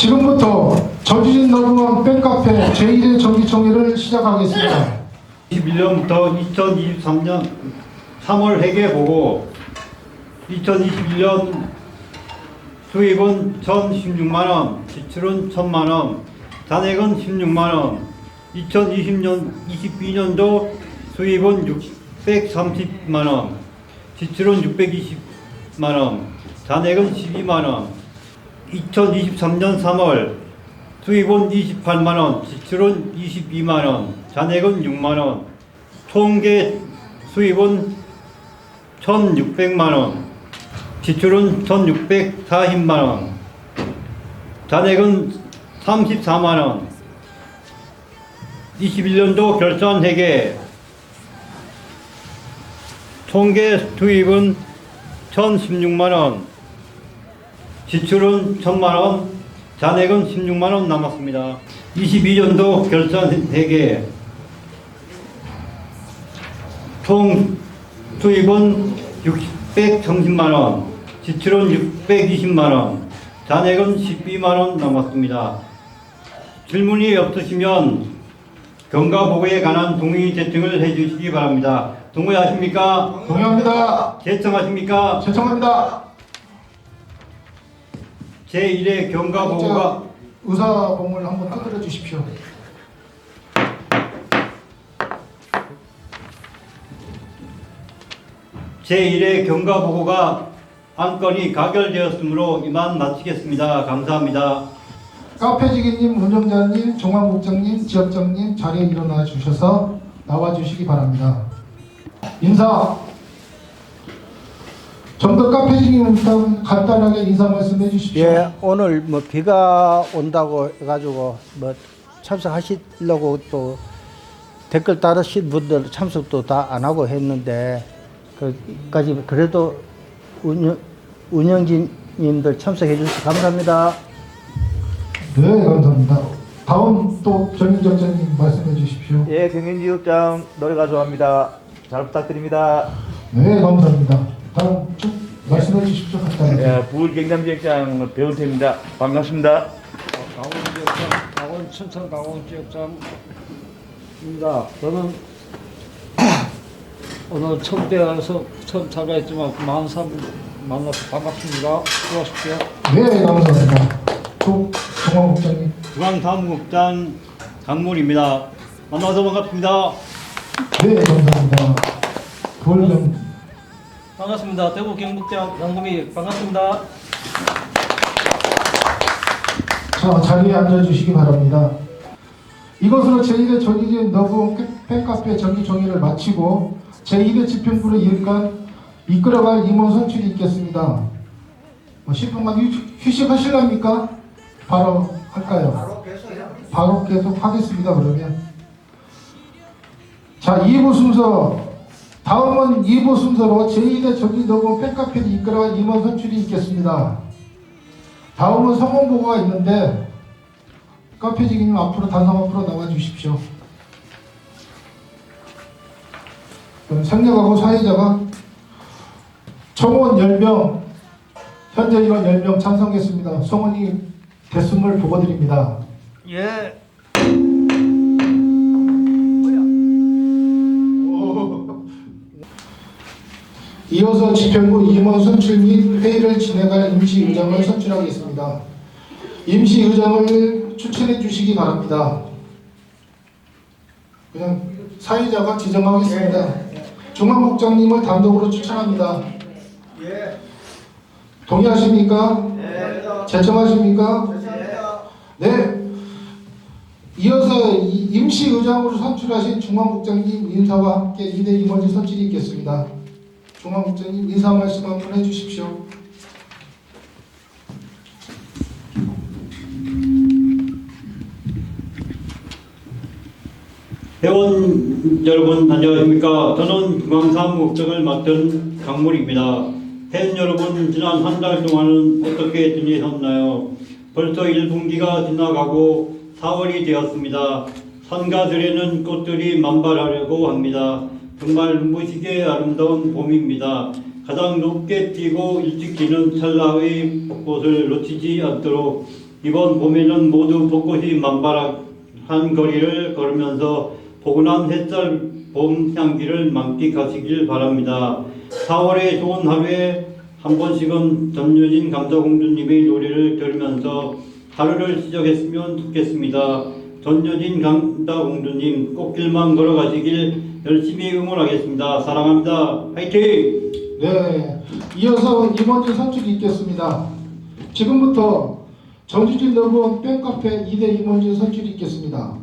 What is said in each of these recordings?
지금부터 저지진 너브원 팬카페 제1회 정기총회를 시작하겠습니다. 21년부터 2023년 3월 회계 보고 2021년 수입은 1,016만원, 지출은 1,000만원, 잔액은 16만원, 2020년, 22년도 수입은 630만원, 지출은 620만원, 잔액은 12만원, 2023년 3월 수입은 28만원, 지출은 22만원, 잔액은 6만원, 총계 수입은 1600만원, 지출은 1640만원, 잔액은 34만원, 21년도 결산 회계, 총계 수입은 1016만원, 지출은 1000만원, 잔액은 16만 원 남았습니다. 22년도 결산 회계, 총 수입은 630만 원, 지출은 620만 원, 잔액은 12만 원 남았습니다. 질문이 없으시면 경과보고에 관한 동의 제청을 해주시기 바랍니다. 동의하십니까? 동의합니다. 제청하십니까? 제청합니다. 제1회 경과보고가 의사봉을 한번 두드려 주십시오. 제1회 경과보고가 안건이 가결되었으므로 이만 마치겠습니다. 감사합니다. 카페지기님, 운영자님, 종합국장님, 지역장님 자리에 일어나 주셔서 나와 주시기 바랍니다. 인사. 좀 더 카페지기님 간단하게 인사 말씀해 주십시오. 예, 오늘 뭐 비가 온다고 해가지고 뭐 참석하시려고 또 댓글 따르신 분들 참석도 다 안 하고 했는데 그까지 그래도 운영 운영진님들 참석해 주셔서 감사합니다. 네, 감사합니다. 다음 또 정인정장님 말씀해 주십시오. 예, 경인지역장 노래가 좋아합니다. 잘 부탁드립니다. 네, 감사합니다. 다음 쭉 말씀해 주십시오. 간단하게. 예, 부울 경남지역장 배운태입니다. 반갑습니다. 강원 지역장, 강원 춘천 강원 지역장입니다. 저는 오늘 처음 대화에서 처음 참가했지만 많은 사람 만나서 반갑습니다. 수고하십시오. 네, 감사합니다. 또 종합국장님. 중앙사무국장 강문입니다. 만나서 반갑습니다. 네, 감사합니다. 부월장. 반갑습니다. 대구 경북대학 양금이 반갑습니다. 자, 자리에 앉아주시기 바랍니다. 이것으로 제1회 전기진 너브 팬카페 정기총회를 마치고 제2회 집행부를 이끌, 이끌어갈 임원 선출이 있겠습니다. 뭐 10분만 휴, 휴식하실랍니까? 바로 할까요? 바로 계속 하겠습니다, 그러면. 자, 2부 순서. 다음은 2부 순서로 제2회 전기 너브 팬카페를 이끌어갈 임원 선출이 있겠습니다. 다음은 성원 보고가 있는데 카페지기님 앞으로 단상 앞으로 나와 주십시오. 그럼 생략하고 사회자가 청원 10명, 현재 인원 10명 찬성했습니다. 성원이 됐음을 보고 드립니다. 예. 이어서 집행부 임원 선출 및 회의를 진행할 임시의장을 선출하겠습니다. 임시의장을 추천해 주시기 바랍니다. 그냥 사회자가 지정하겠습니다. 중앙국장님을 단독으로 추천합니다. 동의하십니까? 제청하십니까? 네. 이어서 이- 임시의장으로 선출하신 중앙국장님 인사와 함께 이대 임원진 선출이 있겠습니다. 중앙국장님 인사 말씀 한번 해주십시오. 회원 여러분 안녕하십니까? 저는 중앙사무국장을 맡은 강물입니다. 팬 여러분 지난 한 달 동안은 어떻게 지내셨나요? 벌써 1분기가 지나가고 4월이 되었습니다. 산가들에는 꽃들이 만발하려고 합니다. 정말 눈부시게 아름다운 봄입니다. 가장 높게 뛰고 일찍 지는 찰나의 벚꽃을 놓치지 않도록 이번 봄에는 모두 벚꽃이 만발한 거리를 걸으면서 포근한 햇살 봄 향기를 만끽하시길 바랍니다. 4월의 좋은 하루에 한 번씩은 전유진 감사공주님의 노래를 들으면서 하루를 시작했으면 좋겠습니다. 전유진 감사공주님 꽃길만 걸어가시길 열심히 응원하겠습니다. 사랑합니다. 화이팅! 네, 이어서 임원진 선출이 있겠습니다. 지금부터 전주진 너브원 팬카페 2대 임원진 선출이 있겠습니다.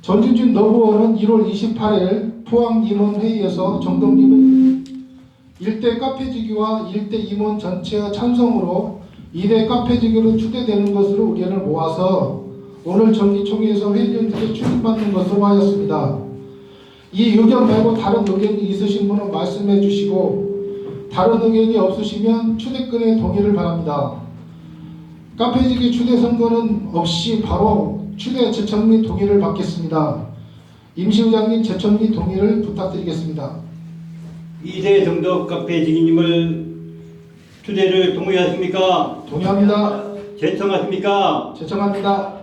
전주진 너브원은 1월 28일 포항 임원회의에서 정동님의 일대 카페지기와 일대 임원 전체의 찬성으로 2대 카페지기로 추대되는 것으로 의견을 모아서 오늘 정기총회에서 회의원들께 추진받는 것으로 하였습니다. 이 의견 말고 다른 의견이 있으신 분은 말씀해 주시고 다른 의견이 없으시면 추대권의 동의를 바랍니다. 카페지기 추대 선거는 없이 바로 추대 제청 및 동의를 받겠습니다. 임시의장님 제청 및 동의를 부탁드리겠습니다. 이세 정덕 카페 지기님을 추대를 동의하십니까? 동의합니다. 제청하십니까? 제청합니다.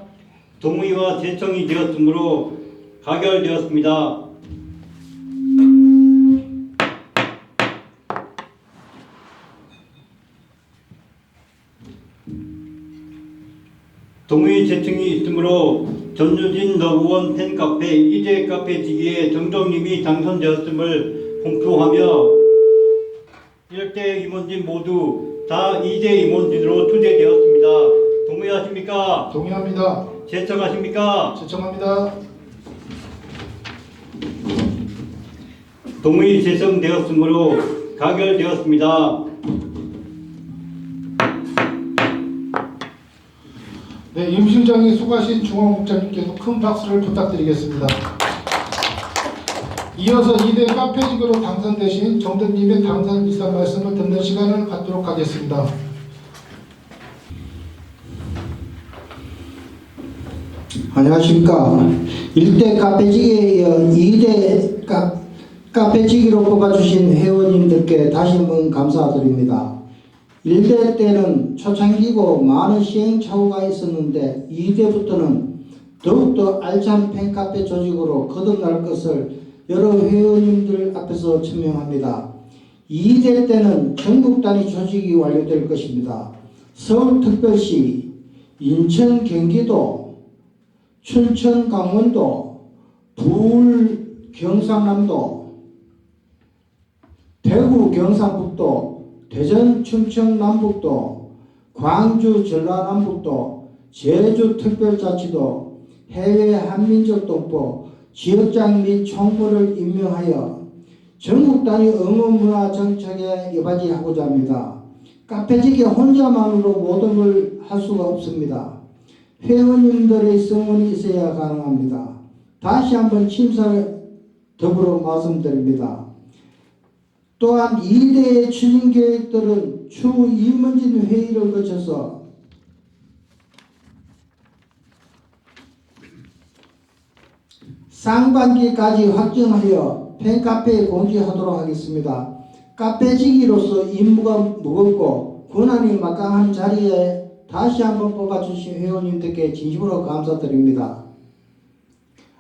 동의와 제청이 되었으므로 가결되었습니다. 동의 제청이 있으므로 전유진 너구원 팬카페 이재 카페 지기에 정정님이 당선되었음을 공표하며 일대 임원진 모두 다 이재 임원진으로 투대되었습니다. 동의하십니까? 동의합니다. 제청하십니까? 제청합니다. 동의 제청되었으므로 가결되었습니다. 네, 임 실장이 수고하신 중앙국장님께도 큰 박수를 부탁드리겠습니다. 이어서 2대 카페직으로 당선되신 정대님의 당선 이사 말씀을 듣는 시간을 갖도록 하겠습니다. 안녕하십니까. 1대 카페지기에 이어 2대 카, 카페지기로 뽑아주신 회원님들께 다시 한번 감사드립니다. 1대 때는 초창기고 많은 시행착오가 있었는데 2대부터는 더욱더 알찬 팬카페 조직으로 거듭날 것을 여러 회원님들 앞에서 천명합니다. 2대 때는 전국 단위 조직이 완료될 것입니다. 서울특별시, 인천, 경기도, 춘천 강원도, 부울 경상남도, 대구 경상북도, 대전 충청 남북도, 광주 전라남북도, 제주 특별자치도, 해외 한민족 동포, 지역장 및 총무를 임명하여 전국 단위 응원 문화 정책에 이바지하고자 합니다. 카페지기 혼자만으로 모든 걸 할 수가 없습니다. 회원님들의 성원이 있어야 가능합니다. 다시 한번 심사를 더불어 말씀드립니다. 또한 2대의 추진 계획들은 추후 임원진 회의를 거쳐서 상반기까지 확정하여 팬카페에 공지하도록 하겠습니다. 카페지기로서 임무가 무겁고 권한이 막강한 자리에 다시 한번 뽑아주신 회원님들께 진심으로 감사드립니다.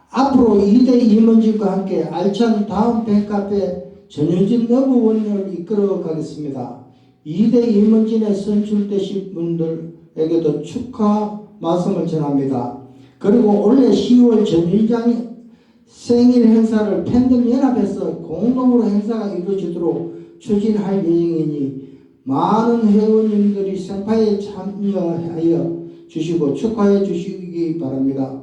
앞으로 2대 임원진과 함께 알찬 다음 팬카페 전현진 너브원을 이끌어 가겠습니다. 2대 임원진에 선출되신 분들에게도 축하 말씀을 전합니다. 그리고 올해 10월 전일장 생일 행사를 팬덤 연합에서 공동으로 행사가 이루어지도록 추진할 예정이니 많은 회원님들이 생파에 참여하여 주시고 축하해 주시기 바랍니다.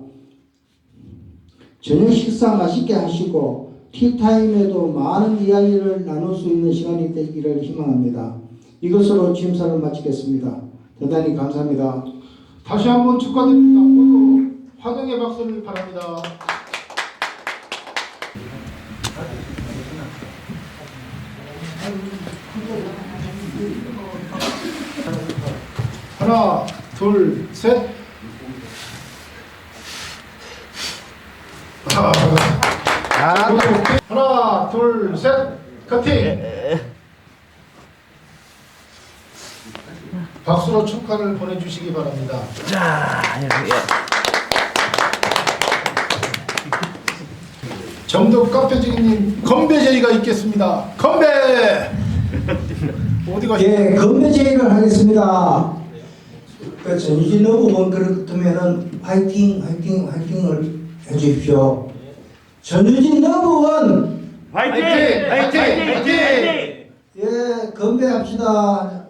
저녁 식사 맛있게 하시고 티타임에도 많은 이야기를 나눌 수 있는 시간이 되기를 희망합니다. 이것으로 심사를 마치겠습니다. 대단히 감사합니다. 다시 한번 축하드립니다. 모두 환영의 박수를 바랍니다. 하나, 둘, 셋. 아, 아, 하나, 둘, 셋. 커팅. 박수로 축하를 보내주시기 바랍니다. 정덕 카페지기님 건배 제의가 있겠습니다. 건배! 어디 가시? 예, 건배 제의를 하겠습니다. 그 전유진 후보는 그렇다면은 화이팅, 화이팅, 화이팅을 해주십시오. 전유진 후보는 화이팅! 화이팅! 화이팅! 예, 건배합시다.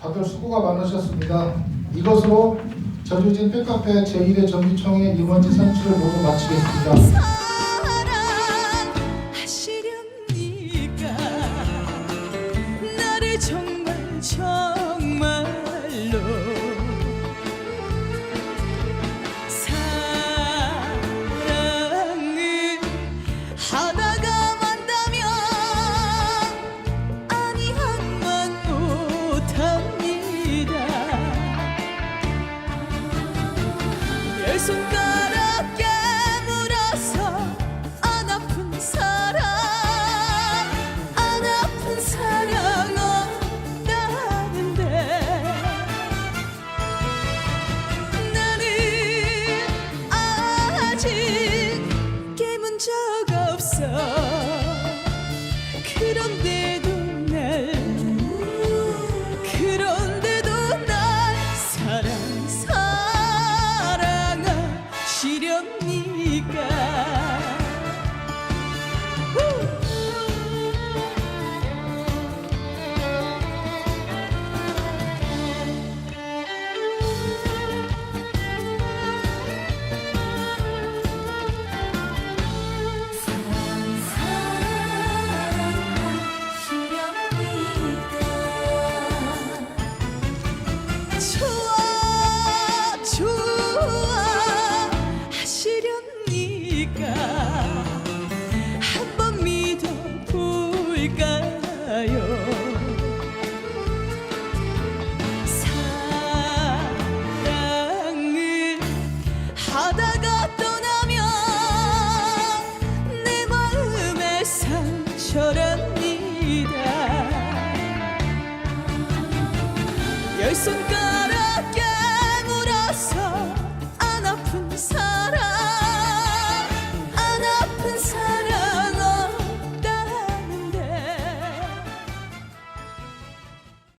다들 수고가 많으셨습니다. 이것으로 전유진 팬카페 제1회 정기총회 임원지 선출을 모두 마치겠습니다. 사랑하시렵니까 나를 정말 정말 Xuân